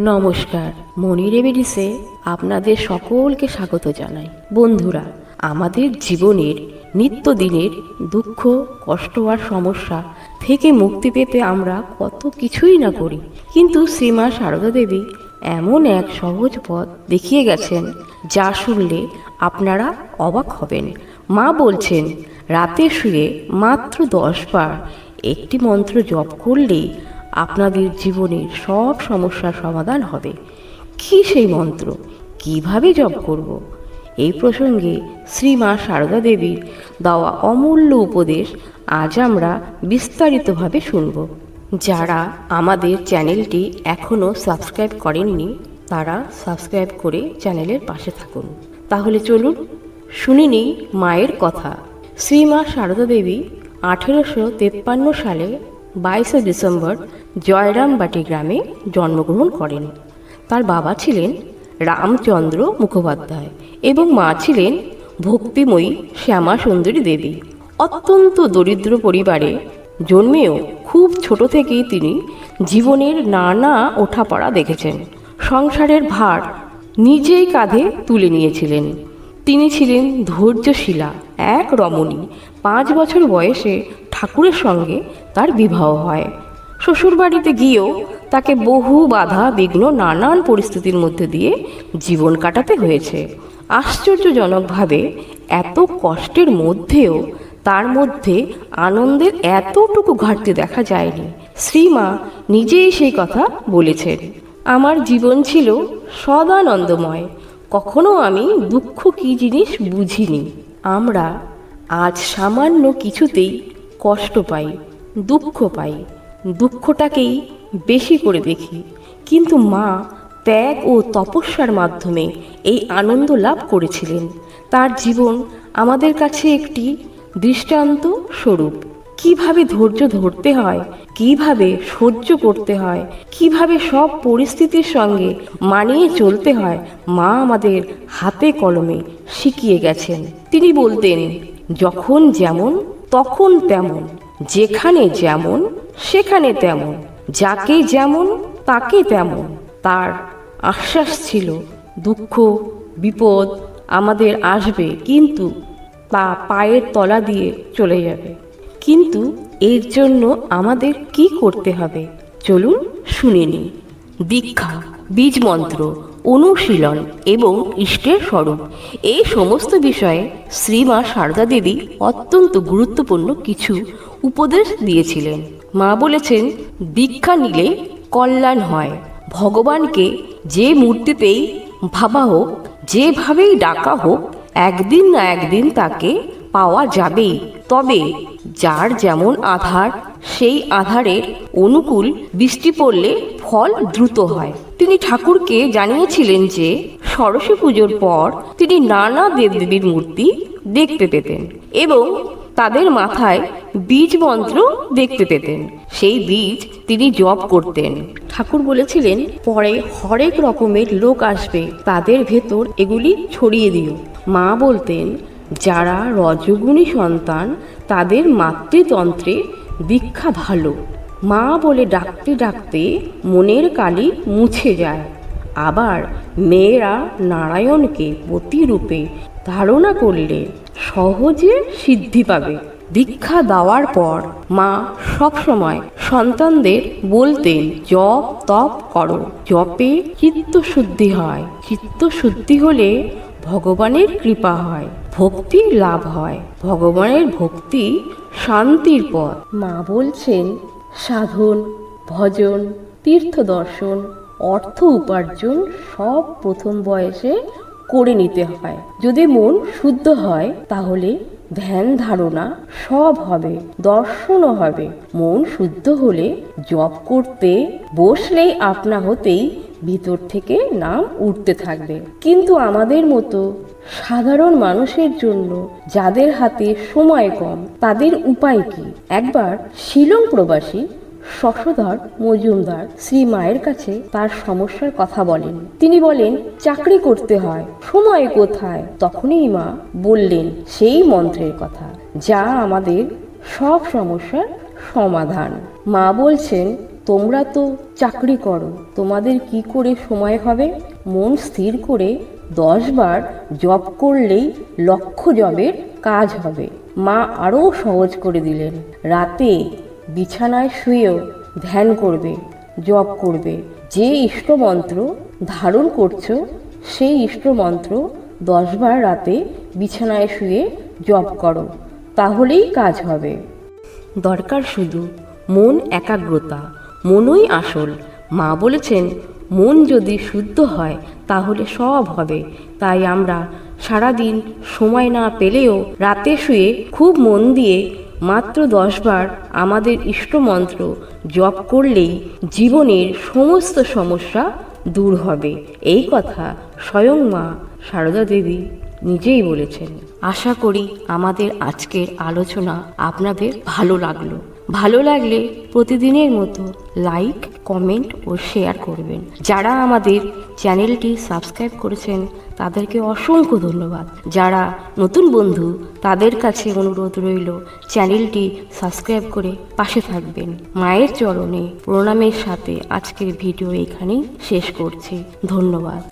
নমস্কার মনি রেমেডিসে আপনাদের সকলকে স্বাগত জানাই। বন্ধুরা, আমাদের জীবনের, নিত্যদিনের দুঃখ, কষ্ট আর সমস্যা থেকে মুক্তি পেতে আমরা কত কিছুই না করি। কিন্তু শ্রীমা সারদা দেবী এমন এক সহজ পথ দেখিয়ে গেছেন, যা শুনলে আপনারা অবাক হবেন। মা বলছেন, রাতে শুয়ে মাত্র দশ বার একটি মন্ত্র জপ করলেই আপনাদের জীবনের সব সমস্যার সমাধান হবে। কি সেই মন্ত্র? কীভাবে জপ করব? এই প্রসঙ্গে শ্রী মা সারদা দেবীর দেওয়া অমূল্য উপদেশ আজ আমরা বিস্তারিতভাবে শুনব। যারা আমাদের চ্যানেলটি এখনও সাবস্ক্রাইব করেননি, তারা সাবস্ক্রাইব করে চ্যানেলের পাশে থাকুন। তাহলে চলুন, শুনে মায়ের কথা। শ্রী মা সারদা দেবী আঠেরোশো তেপ্পান্ন সালে বাইশে ডিসেম্বর জয়রামবাটি গ্রামে জন্মগ্রহণ করেন। তার বাবা ছিলেন রামচন্দ্র মুখোপাধ্যায় এবং মা ছিলেন ভক্তিময়ী শ্যামা সুন্দরী দেবী। অত্যন্ত দরিদ্র পরিবারে জন্মেও খুব ছোট থেকেই তিনি জীবনের নানা ওঠাপড়া দেখেছেন। সংসারের ভার নিজেই কাঁধে তুলে নিয়েছিলেন। তিনি ছিলেন ধৈর্যশীলা, এক রমণী। পাঁচ বছর বয়সে ঠাকুরের সঙ্গে তার বিবাহ হয়। শ্বশুরবাড়িতে গিয়েও তাকে বহু বাধা, বিঘ্ন, নানান পরিস্থিতির মধ্যে দিয়ে জীবন কাটাতে হয়েছে। আশ্চর্যজনকভাবে এত কষ্টের মধ্যেও তার মধ্যে আনন্দের এতটুকু ঘাটতি দেখা যায়নি। শ্রীমা নিজেই সেই কথা বলেছেন, আমার জীবন ছিল সদানন্দময়, কখনো আমি দুঃখ কী জিনিস বুঝিনি। আমরা আজ সামান্য কিছুতেই কষ্ট পাই, দুঃখ পাই, দুঃখটাকেই বেশি করে দেখি। কিন্তু মা ত্যাগ ও তপস্যার মাধ্যমে এই আনন্দ লাভ করেছিলেন। তার জীবন আমাদের কাছে একটি দৃষ্টান্ত স্বরূপ। কীভাবে ধৈর্য ধরতে হয়, কীভাবে সহ্য করতে হয়, কীভাবে সব পরিস্থিতির সঙ্গে মানিয়ে চলতে হয়, মা আমাদের হাতে কলমে শিখিয়ে গেছেন। তিনি বলতেন, যখন যেমন তখন তেমন, যেখানে যেমন, সেখানে তেমন, যাকে যেমন, তাকে তেমন। তার আশ্বাস ছিল, দুঃখ, বিপদ আমাদের আসবে, কিন্তু তা পায়ের তলা দিয়ে চলে যাবে। কিন্তু এর জন্য আমাদের কি করতে হবে? চলুন শুনে নিই। দীক্ষা বীজ মন্ত্র অনুশীলন এবং ইষ্টের স্বরূপ। এই সমস্ত বিষয়ে শ্রীমা সারদা দেবী অত্যন্ত গুরুত্বপূর্ণ কিছু উপদেশ দিয়েছিলেন। মা বলেছেন দীক্ষা নিলে কল্যাণ হয়। ভগবানকে যে মূর্তিতেই ভাবা হোক, যেভাবেই ডাকা হোক, একদিন না একদিন তাকে পাওয়া যাবেই। তবে যার যেমন আধার, সেই আধারের অনুকূল বৃষ্টি পড়লে ফল দ্রুত হয়। তিনি ঠাকুরকে জানিয়েছিলেন যে, সরস্বতী পুজোর পর তিনি নানা দেবদেবীর মূর্তি দেখতে পেতেন এবং তাদের মাথায় বীজ মন্ত্র দেখতে পেতেন। সেই বীজ তিনি জপ করতেন। ঠাকুর বলেছিলেন, পরে হরেক রকমের লোক আসবে, তাদের ভেতর এগুলি ছড়িয়ে দিও। মা বলতেন, যারা রজগুণী সন্তান, তাদের মাতৃতন্ত্রে দীক্ষা ভালো। মা বলে ডাকতে ডাকতে মনের কালি মুছে যায়। আবার মেয়েরা নারায়ণকে প্রতিরূপে ধারণা করলে সহজে সিদ্ধি পাবে। দীক্ষা দেওয়ার পর মা সবসময় সন্তানদের বলতেন, জপ, তপ করো। জপে চিত্তশুদ্ধি হয়। চিত্তশুদ্ধি হলে ভগবানের কৃপা হয়, ভক্তি লাভ হয়। ভগবানের ভক্তি শান্তির পথ। মা বলছেন সাধন, ভজন তীর্থ দর্শন অর্থ উপার্জন সব প্রথম বয়সে করে নিতে হয়। যদি মন শুদ্ধ হয়, তাহলে ধ্যান ধারণা সব হবে, দর্শনও হবে। মন শুদ্ধ হলে জপ করতে, বসলেই আপনা হতেই ভিতর থেকে নাম উঠতে থাকবে। কিন্তু আমাদের মতো সাধারণ মানুষের জন্য যাদের হাতে সময় কম, তাদের উপায় কি? একবার শিলং প্রবাসী শশধর মজুমদার শ্রী মায়ের কাছে তার সমস্যার কথা বলেন। তিনি বলেন, চাকরি করতে হয়, সময় কোথায়? তখনই মা বললেন সেই মন্ত্রের কথা, যা আমাদের সব সমস্যার সমাধান। মা বলছেন তোমরা তো চাকরি করো, তোমাদের কি করে সময় হবে? মন স্থির করে দশ বার জব করলেই লক্ষ জবের কাজ হবে। মা আরও সহজ করে দিলেন। রাতে বিছানায় শুয়েও ধ্যান করবে, জপ করবে। যে ইষ্টমন্ত্র ধারণ করছ, সেই ইষ্টমন্ত্র দশবার রাতে বিছানায় শুয়ে জপ করো, তাহলেই কাজ হবে। দরকার শুধু মন একাগ্রতা। মনই আসল। মা বলেছেন, মন যদি শুদ্ধ হয়, তাহলে সব হবে। তাই আমরা সারাদিন সময় না পেলেও রাতে শুয়ে খুব মন দিয়ে মাত্র দশবার আমাদের ইষ্টমন্ত্র জপ করলেই জীবনের সমস্ত সমস্যা দূর হবে। এই কথা স্বয়ং মা সারদা দেবী নিজেই বলেছেন। আশা করি আমাদের আজকের আলোচনা আপনাদের ভালো লাগল। ভালো লাগলে প্রতিদিনের মতো লাইক কমেন্ট ও শেয়ার করবেন। যারা আমাদের চ্যানেলটি সাবস্ক্রাইব করেছেন, তাদেরকে অসংখ্য ধন্যবাদ। যারা নতুন বন্ধু, তাদের কাছে অনুরোধ রইল, চ্যানেলটি সাবস্ক্রাইব করে পাশে থাকবেন। মায়ের চরণে প্রণামের সাথে আজকের ভিডিও এখানেই শেষ করছি। ধন্যবাদ।